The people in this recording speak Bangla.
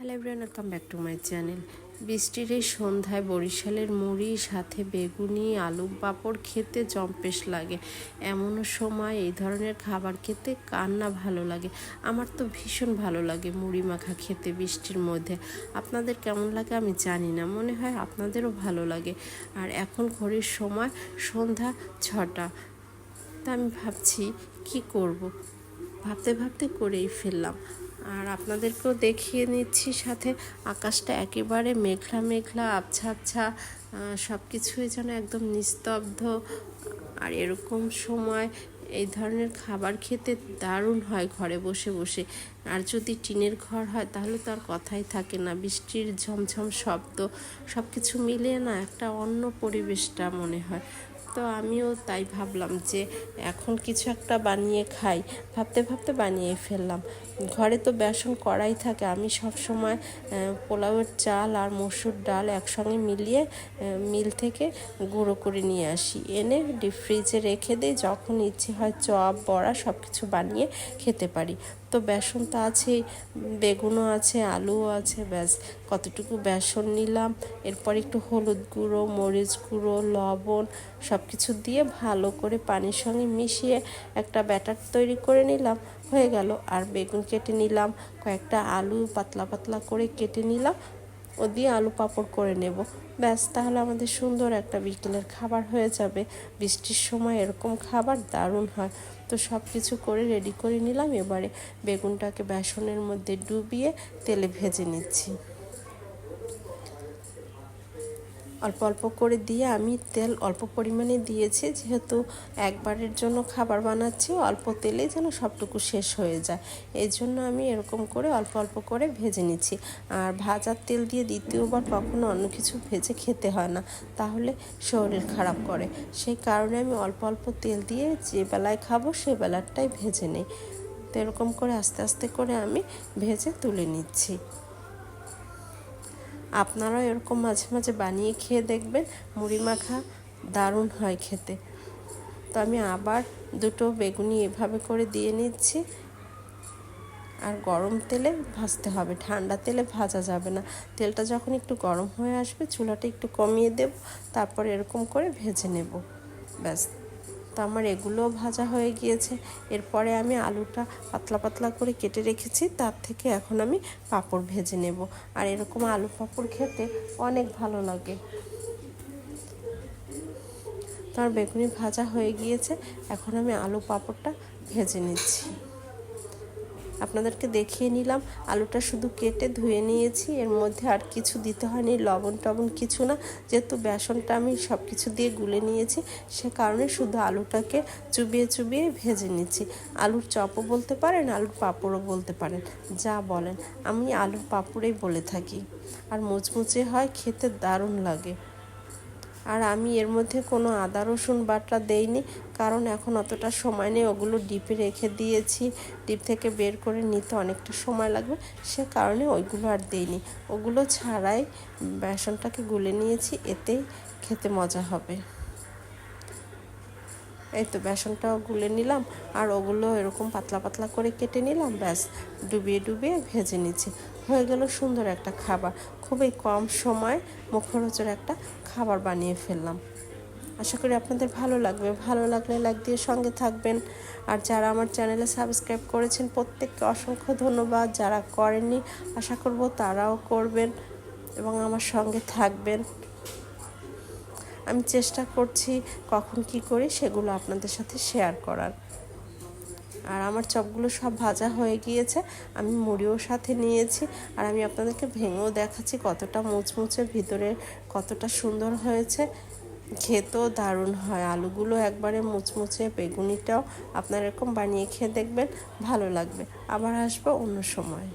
Hello everyone welcome back to my channel বৃষ্টির এই সন্ধ্যায় বরিশালের মুড়ি, সাথে বেগুনি আলু পাঁপড় খেতে জম্পেশ লাগে। এমনও সময় এই ধরনের খাবার খেতে কার না ভালো লাগে। আমার তো ভীষণ ভালো লাগে মুড়ি মাখা খেতে বৃষ্টির মধ্যে। আপনাদের কেমন লাগে আমি জানি না, মনে হয় আপনাদেরও ভালো লাগে। আর এখন ঘড়ির সময় সন্ধ্যা ছটা। তা আমি ভাবছি কি করব? ভাবতে ভাবতে করেই ফেললাম। আর আপনাদেরকেও দেখিয়ে নিচ্ছি সাথে আকাশটা একেবারে মেঘলা মেঘলা, আবছা আবছা সব কিছুই যেন একদম নিস্তব্ধ। আর এরকম সময় এই ধরনের খাবার খেতে দারুণ হয় ঘরে বসে বসে। আর যদি টিনের ঘর হয়, তাহলে তো আর কথাই থাকে না। বৃষ্টির ঝমঝম শব্দ সব কিছু মিলিয়ে না একটা অন্য পরিবেশটা মনে হয়। তো আমিও তাই ভাবলাম যে, এখন কিছু একটা বানিয়ে খাই। ভাবতে ভাবতে বানিয়ে ফেললাম। ঘরে তো বেসন কড়াই থাকে। আমি সব সময় পোলাওয়ের চাল আর মসুর ডাল একসঙ্গে মিলিয়ে মিল থেকে গুঁড়ো করে নিয়ে আসি। এনে ডিপ ফ্রিজে রেখে দিই যখন ইচ্ছে হয়, চপ, বড়া সব কিছু বানিয়ে খেতে পারি। তো বেসন তো আছেই, বেগুনও আছে, আলুও আছে, ব্যাস। কতটুকু বেসন নিলাম, এরপর একটু হলুদ গুঁড়ো, মরিচ গুঁড়ো, লবণ সব কিছু দিয়ে ভালো করে পানির সঙ্গে মিশিয়ে একটা ব্যাটার তৈরি করে নিলাম, হয়ে গেল। আর বেগুন কেটে নিলাম, কয়েকটা আলু পাতলা পাতলা করে কেটে নিলাম ও দিয়ে আলু পাঁপড় করে নেব। ব্যাস, তাহলে আমাদের সুন্দর একটা বিকেলের খাবার হয়ে যাবে। বৃষ্টির সময় এরকম খাবার দারুণ হয়। তো সব কিছু করে রেডি করে নিলাম। এবারে বেগুনটাকে বেসনের মধ্যে ডুবিয়ে তেলে ভেজে নিচ্ছি। অল্প অল্প করে দিয়ে আমি তেল অল্প পরিমাণে দিয়েছি, যেহেতু একবারের জন্য খাবার বানাচ্ছি, অল্প তেলে যেন সবটুকু শেষ হয়ে যায়। এই জন্য আমি এরকম করে অল্প অল্প করে ভেজে নিচ্ছি। আর ভাজার তেল দিয়ে দ্বিতীয়বার কখনো অন্য কিছু ভেজে খেতে হয় না, তাহলে শরীর খারাপ করে। সেই কারণে আমি অল্প অল্প তেল দিয়ে যে বেলায় খাব, সে বেলারটাই ভেজে নিই। তো এরকম করে আস্তে আস্তে করে আমি ভেজে তুলে নিচ্ছি। আপনারাও এরকম মাঝে মাঝে বানিয়ে খেয়ে দেখবেন, মুড়ি মাখা দারুণ হয় খেতে। তো আমি আবার দুটো বেগুনি এভাবে করে দিয়ে নিচ্ছি। আর গরম তেলে ভাজতে হবে, ঠান্ডা তেলে ভাজা যাবে না। তেলটা যখন একটু গরম হয়ে আসবে, চুলাটা একটু কমিয়ে দেব, তারপর এরকম করে ভেজে নেব। ব্যাস। আমার এগুলোও ভাজা হয়ে গিয়েছে। এরপরে আমি আলুটা পাতলা পাতলা করে কেটে রেখেছি, তার থেকে এখন আমি পাঁপড় ভেজে নেব। আর এরকম আলু পাঁপড় খেতে অনেক ভালো লাগে। তার বেগুনি ভাজা হয়ে গিয়েছে, এখন আমি আলু পাঁপড়টা ভেজে নিচ্ছি। আপনাদেরকে দেখিয়ে নিলাম। আলুটা শুধু কেটে ধুয়ে নিয়েছি। এর মধ্যে আর কিছু দিতে হয়নি, লবণ টবণ কিছু না। যেহেতু বেসনটা আমি সব কিছু দিয়ে গুলে নিয়েছি, সে কারণে শুধু আলুটাকে চুবিয়ে চুবিয়ে ভেজে নিচ্ছি। আলুর চপও বলতে পারেন, আলুর পাঁপড়ও বলতে পারেন, যা বলেন। আমি আলুর পাঁপড়েই বলে থাকি। আর মুচমুচে হয়, খেতে দারুণ লাগে। আর আমি এর মধ্যে কোনো আদা, রসুন বাটা দেইনি, কারণ এখন অতটা সময় নেই। ওগুলো ডিপে রেখে দিয়েছি। ডিপ থেকে বের করে নিতে অনেকটা সময় লাগবে। সে কারণে ওইগুলো আর দেইনি। ওগুলো ছাড়াই বেসনটাকে গুলে নিয়েছি। এতেই খেতে মজা হবে। এই তো বেসনটাও গুলে নিলাম, আর ওগুলো এরকম পাতলা পাতলা করে কেটে নিলাম, ব্যাস ডুবিয়ে ডুবিয়ে ভেজে নিচ্ছি। হয়ে গেল সুন্দর একটা খাবার, খুবই কম সময় মুখরোচর একটা খাবার বানিয়ে ফেললাম। আশা করি আপনাদের ভালো লাগবে, ভালো লাগলে লাইক দিয়ে সঙ্গে থাকবেন। আর যারা আমার চ্যানেলে সাবস্ক্রাইব করেছেন, প্রত্যেককে অসংখ্য ধন্যবাদ। যারা করেননি, আশা করব তারাও করবেন এবং আমার সঙ্গে থাকবেন। আমি চেষ্টা করছি কখন কি করি সেগুলো আপনাদের সাথে শেয়ার করার। আর আমার চপগুলো সব ভাজা হয়ে গিয়েছে, আমি মুড়িও সাথে নিয়েছি, আর আমি আপনাদেরকে ভেঙেও দেখাচ্ছি কতটা মুচমুচে ভিতরে কতটা সুন্দর হয়েছে। খেতেও দারুণ হয়, আলুগুলো একবারে মুচমুচে, বেগুনিটাও আপনারা এরকম বানিয়ে খেয়ে দেখবেন, ভালো লাগবে। আবার আসব অন্য সময়।